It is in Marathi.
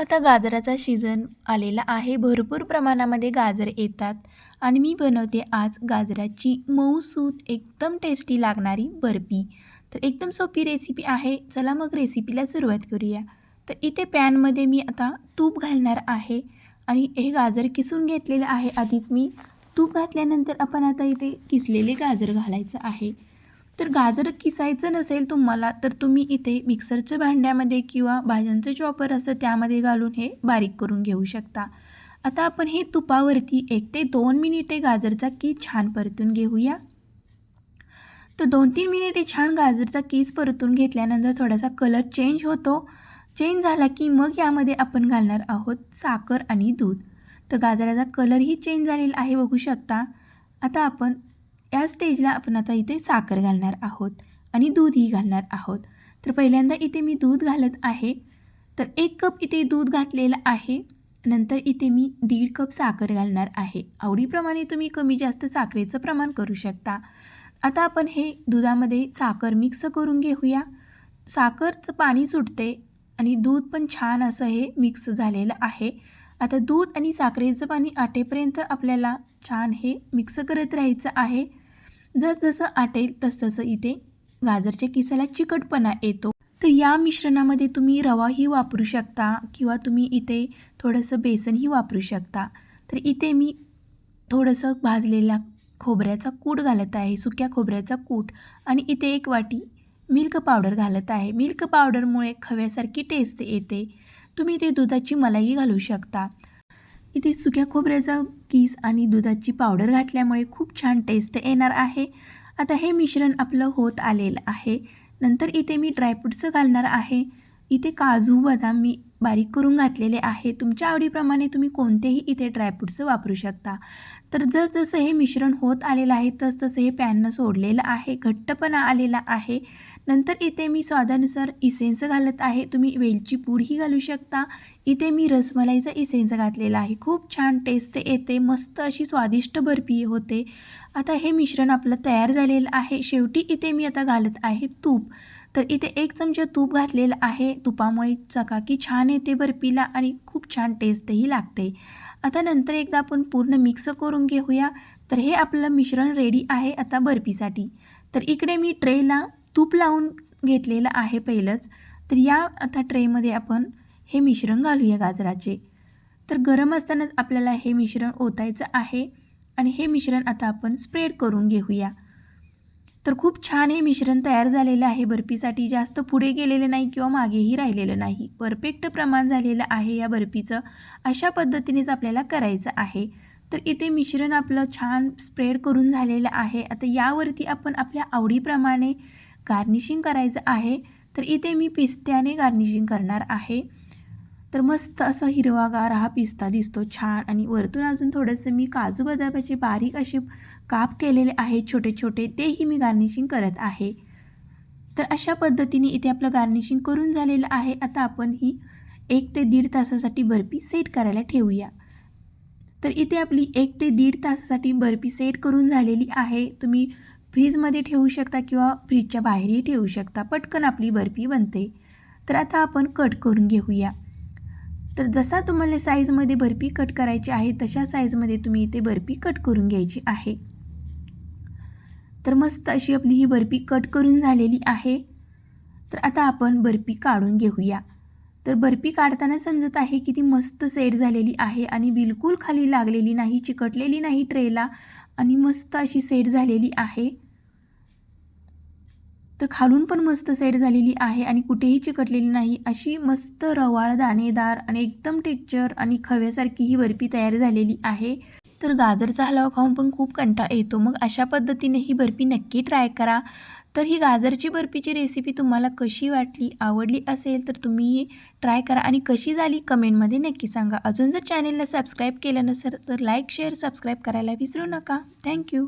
आता गाजराचा सीझन आलेला आहे. भरपूर प्रमाणामध्ये गाजर येतात आणि मी बनवते आज गाजराची मऊसूत एकदम टेस्टी लागणारी बर्फी. तर एकदम सोपी रेसिपी आहे. चला मग रेसिपीला सुरुवात करूया. तर इथे पॅनमध्ये मी आता तूप घालणार आहे आणि हे गाजर किसून घेतलेलं आहे. आधीच मी तूप घातल्यानंतर आपण आता इथे किसलेले गाजर घालायचं आहे. तर गाजर किसायचं नसेल तुम्हाला तर तुम्ही इथे मिक्सरच्या भांड्यामध्ये किंवा भाज्यांचं चॉपर असतं त्यामध्ये घालून हे बारीक करून घेऊ शकता. आता आपण हे तुपावरती एक ते दोन मिनिटे गाजरचा की छान परतून घेऊया. तर दोन तीन मिनिटे छान गाजरचा कीस परतून घेतल्यानंतर थोडासा कलर चेंज होतो. चेंज झाला की मग यामध्ये आपण घालणार आहोत साखर आणि दूध. तर गाजराचा कलरही चेंज झालेला आहे बघू शकता. आता आपण या स्टेजला आपण आता इथे साखर घालणार आहोत आणि दूधही घालणार आहोत. तर पहिल्यांदा इथे मी दूध घालत आहे. तर एक कप इथे दूध घातलेलं आहे. नंतर इथे मी दीड कप साखर घालणार आहे. आवडीप्रमाणे तुम्ही कमी जास्त साखरेचं प्रमाण करू शकता. आता आपण हे दुधामध्ये साखर मिक्स करून घेऊया. साखरचं पाणी सुटते आणि दूध पण छान असं हे मिक्स झालेलं आहे. आता दूध आणि साखरेचं पाणी आटेपर्यंत आपल्याला छान हे मिक्स करत राहायचं आहे. जसजसं आटेल तसतसं इथे गाजरच्या किसाला चिकटपणा येतो. तर या मिश्रणामध्ये तुम्ही रवाही वापरू शकता किंवा तुम्ही इथे थोडंसं बेसनही वापरू शकता. तर इथे मी थोडंसं भाजलेला खोबऱ्याचा कूट घालत आहे सुक्या खोबऱ्याचा कूट. आणि इथे एक वाटी मिल्क पावडर घालत आहे. मिल्क पावडरमुळे खव्यासारखी टेस्ट येते. तुम्ही इथे दुधाची मलाई घालू शकता. इथे सुक्या खोबऱ्याचा कीस आणि दुधाची पावडर घातल्यामुळे खूप छान टेस्ट येणार आहे. आता हे मिश्रण आपलं होत आलेलं आहे. नंतर इथे मी ड्रायफ्रूट्सचं घालणार आहे. इथे काजू बदाम मी बारीक करून घातलेले आहे. तुमच्या आवडीप्रमाणे तुम्ही कोणतेही इथे ड्रायफ्रूट्स वापरू शकता. तर जसजसं हे मिश्रण होत आलेलं आहे तसतसं हे पॅननं सोडलेलं आहे घट्टपणा आलेला आहे. नंतर इथे मी स्वादानुसार इसेन्स घालत आहे. तुम्ही वेलची पूडही घालू शकता. इथे मी रसमलाईचा इसेन्स घातलेला आहे. खूप छान टेस्ट येते. मस्त अशी स्वादिष्ट बर्फी होते. आता हे मिश्रण आपलं तयार झालेलं आहे. शेवटी इथे मी आता घालत आहे तूप. तर इथे एक चमचा तूप घातलेलं आहे. तुपामुळे चकाकी छान येते बर्फीला आणि खूप छान टेस्टही लागते. आता नंतर एकदा आपण पूर्ण मिक्स करून घेऊया. तर हे आपलं मिश्रण रेडी आहे आता बर्फीसाठी. तर इकडे मी ट्रेला तूप लावून घेतलेलं आहे पहिलंच. तर या आता ट्रेमध्ये आपण हे मिश्रण घालूया गाजराचे. तर गरम असतानाच आपल्याला हे मिश्रण ओतायचं आहे आणि हे मिश्रण आता आपण स्प्रेड करून घेऊया. तर खूप छान हे मिश्रण तयार झालेलं आहे. बर्फीसाठी जास्त पुढे गेलेलं नाही किंवा मागेही राहिलेलं नाही. परफेक्ट प्रमाण झालेलं आहे या बर्फीचं. अशा पद्धतीनेच आपल्याला करायचं आहे. तर इथे मिश्रण आपलं छान स्प्रेड करून झालेलं आहे. आता यावरती आपण आपल्या आवडीप्रमाणे गार्निशिंग करायचं आहे. तर इथे मी पिस्त्याने गार्निशिंग करणार आहे. तर मस्त असं हिरवागार हा पिस्ता दिसतो छान. आणि वरतून अजून थोडंसं मी काजू बदामाचे बारीक असे काप केलेले आहेत छोटे छोटे तेही मी गार्निशिंग करत आहे. तर अशा पद्धतीने इथे आपलं गार्निशिंग करून झालेलं आहे. आता आपण ही एक ते दीड तासासाठी बर्फी सेट करायला ठेवूया. तर इथे आपली एक ते दीड तासासाठी बर्फी सेट करून झालेली आहे. तुम्ही फ्रीजमध्ये ठेवू शकता किंवा फ्रीजच्या बाहेरही ठेवू शकता. पटकन आपली बर्फी बनते. तर आता आपण कट करून घेऊया. तर जसा तुम्हाला साईजमध्ये बर्फी कट करायची आहे तशा साईजमध्ये तुम्ही इथे बर्फी कट करून घ्यायची आहे. तर मस्त अशी आपली ही बर्फी कट करून झालेली आहे. तर आता आपण बर्फी काढून घेऊया. तर बर्फी काढताना समजत आहे की ती मस्त सेट झालेली आहे आणि बिलकुल खाली लागलेली नाही चिकटलेली नाही ट्रेला आणि मस्त अशी सेट झालेली आहे. तर खालून पण मस्त सेट झालेली आहे आणि कुठेही चिकटलेली नाही. अशी मस्त रवाळ दाणेदार आणि एकदम टेक्चर आणि खव्यासारखी ही बर्फी तयार झालेली आहे. तर गाजरचा हलवा खाऊन पण खूप कंटाळ येतो. मग अशा पद्धतीने ही बर्फी नक्की ट्राय करा. तर ही गाजरची बर्फीची रेसिपी तुम्हाला कशी वाटली आवडली असेल तर तुम्ही ट्राय करा आणि कशी झाली कमेंटमध्ये नक्की सांगा. अजून जर चॅनेलला सबस्क्राईब केलं नसेल तर लाईक शेअर सबस्क्राईब करायला विसरू नका. थँक्यू